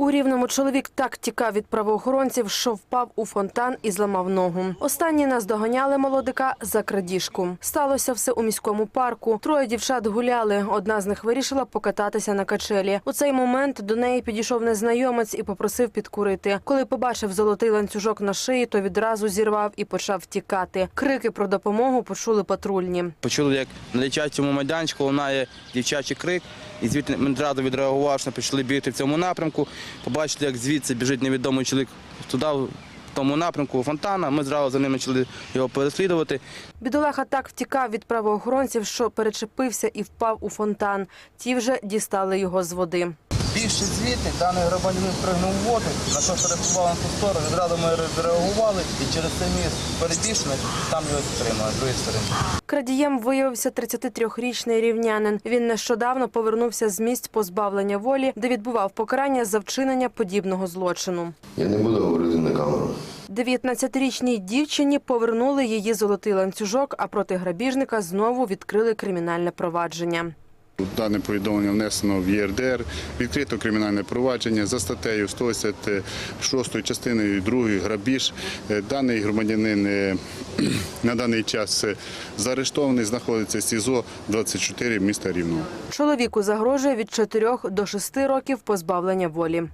У рівному чоловік так тікав від правоохоронців, що впав у фонтан і зламав ногу. Останні наздоганяли молодика за крадіжку. Сталося все у міському парку. Троє дівчат гуляли. Одна з них вирішила покататися на качелі. У цей момент до неї підійшов незнайомець і попросив підкурити. Коли побачив золотий ланцюжок на шиї, то відразу зірвав і почав тікати. Крики про допомогу почули патрульні. Почули, як на дитячому майданчику лунає дівчачий крик, і звідти одразу відреагувавши, почали бігти в цьому напрямку. Побачили, як звідси біжить невідомий чоловік туди, тому напрямку фонтана. Ми зразу за ними почали його переслідувати. Бідолаха так втікав від правоохоронців, що перечепився і впав у фонтан. Ті вже дістали його з води. Більше звідти даний громадянин спригнув в воду, на що перепливав на ту сторону. Відразу ми відреагували і через цей міст перебігли, там його підтримали, з другої сторони. Крадієм виявився 33-річний рівнянин. Він нещодавно повернувся з місць позбавлення волі, де відбував покарання за вчинення подібного злочину. Я не буду говорити на камеру. 19-річній дівчині повернули її золотий ланцюжок, а проти грабіжника знову відкрили кримінальне провадження. Дане повідомлення внесено в ЄРДР, відкрито кримінальне провадження за статтею 186 частиною 2 грабіж. Е, Даний громадянин е, на даний час е, заарештований, знаходиться СІЗО 24 міста Рівного. Чоловіку загрожує від 4 до 6 років позбавлення волі.